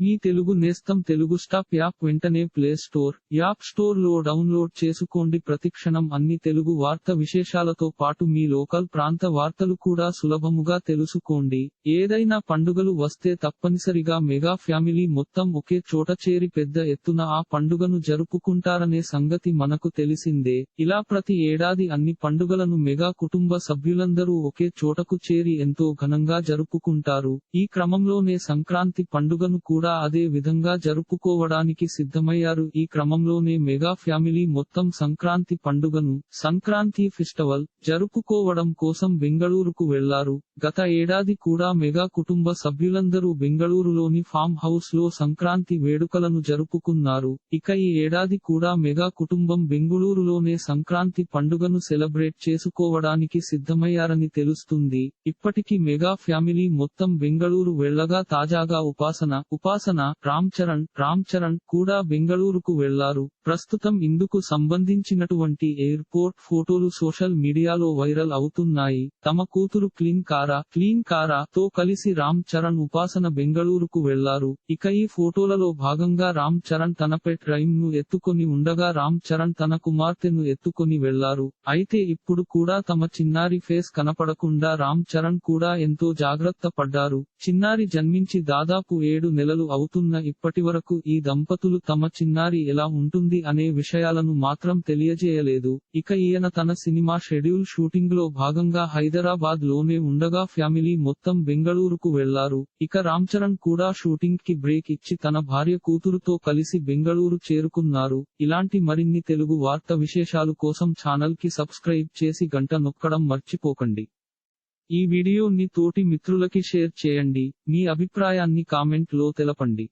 మీ తెలుగు నేస్తం Telugu stop app వెంటనే play store app స్టోర్లో డౌన్లోడ్ చేసుకోండి. ప్రతిక్షణం అన్ని తెలుగు వార్త విశేషాలతో పాటు మీ లోకల్ ప్రాంత వార్తలు కూడా సులభముగా తెలుసుకోండి. ఏదైనా పండుగలు వస్తే తప్పనిసరిగా మెగా ఫ్యామిలీ మొత్తం ఒకే చోట చేరి పెద్ద ఎత్తున ఆ పండుగను జరుపుకుంటారనే సంగతి మనకు తెలిసిందే. ఇలా ప్రతి ఏడాది అన్ని పండుగలను మెగా కుటుంబ సభ్యులందరూ ఒకే చోటకు చేరి ఎంతో ఘనంగా జరుపుకుంటారు. ఈ క్రమంలోనే సంక్రాంతి పండుగను కూడా అదే విధంగా జరుపుకోవడానికి సిద్ధమయ్యారు. ఈ క్రమంలోనే మెగా ఫ్యామిలీ మొత్తం సంక్రాంతి పండుగను సంక్రాంతి ఫెస్టివల్ జరుపుకోవడం కోసం బెంగళూరుకు వెళ్ళారు. గత ఏడాది కూడా మెగా కుటుంబ సభ్యులందరూ బెంగళూరులోని ఫామ్ హౌస్లో సంక్రాంతి వేడుకలను జరుపుకున్నారు. ఇక ఈ ఏడాది కూడా మెగా కుటుంబం బెంగళూరులోనే సంక్రాంతి పండుగను సెలబ్రేట్ చేసుకోవడానికి సిద్ధమయ్యారని తెలుస్తుంది. ఇప్పటికి మెగా ఫ్యామిలీ మొత్తం బెంగళూరు వెళ్ళగా తాజాగా ఉపాసన ఉపాసన రామ్ చరణ్ రామ్ చరణ్ కూడా బెంగళూరుకు వెళ్ళారు. ప్రస్తుతం ఇందుకు సంబంధించినటువంటి ఎయిర్పోర్ట్ ఫోటోలు సోషల్ మీడియాలో వైరల్ అవుతున్నాయి. తమ కూతురు క్లీన్ కారా క్లీన్ కారా తో కలిసి రామ్ చరణ్ ఉపాసన బెంగళూరుకు వెళ్ళారు. ఇక ఈ ఫోటోలలో భాగంగా రామ్ చరణ్ తన పెట్ రైమ్ను ఎత్తుకొని ఉండగా రామ్ చరణ్ తన కుమార్తెను ఎత్తుకొని వెళ్ళారు. అయితే ఇప్పుడు కూడా తమ చిన్నారి ఫేస్ కనపడకుండా రామ్ చరణ్ కూడా ఎంతో జాగ్రత్త పడ్డారు. చిన్నారి జన్మించి దాదాపు ఏడు నెలలు అవుతున్న ఇప్పటివరకు ఈ దంపతులు తమ చిన్నారి ఎలా ఉంటుంది అనే విషయాలను మాత్రం తెలియజేయలేదు. ఇక ఈయన తన సినిమా షెడ్యూల్ షూటింగ్లో భాగంగా హైదరాబాద్లోనే ఉండగా ఫ్యామిలీ మొత్తం బెంగళూరుకు వెళ్ళారు. ఇక రామ్ చరణ్ కూడా షూటింగ్కి బ్రేక్ ఇచ్చి తన భార్య కూతురుతో కలిసి బెంగళూరు చేరుకున్నారు. ఇలాంటి మరిన్ని తెలుగు వార్త విశేషాలు కోసం ఛానల్కి సబ్స్క్రైబ్ చేసి గంట నొక్కడం మర్చిపోకండి. ఈ వీడియోని తోటి మిత్రులకి షేర్ చేయండి. మీ అభిప్రాయాన్ని కామెంట్లో తెలపండి.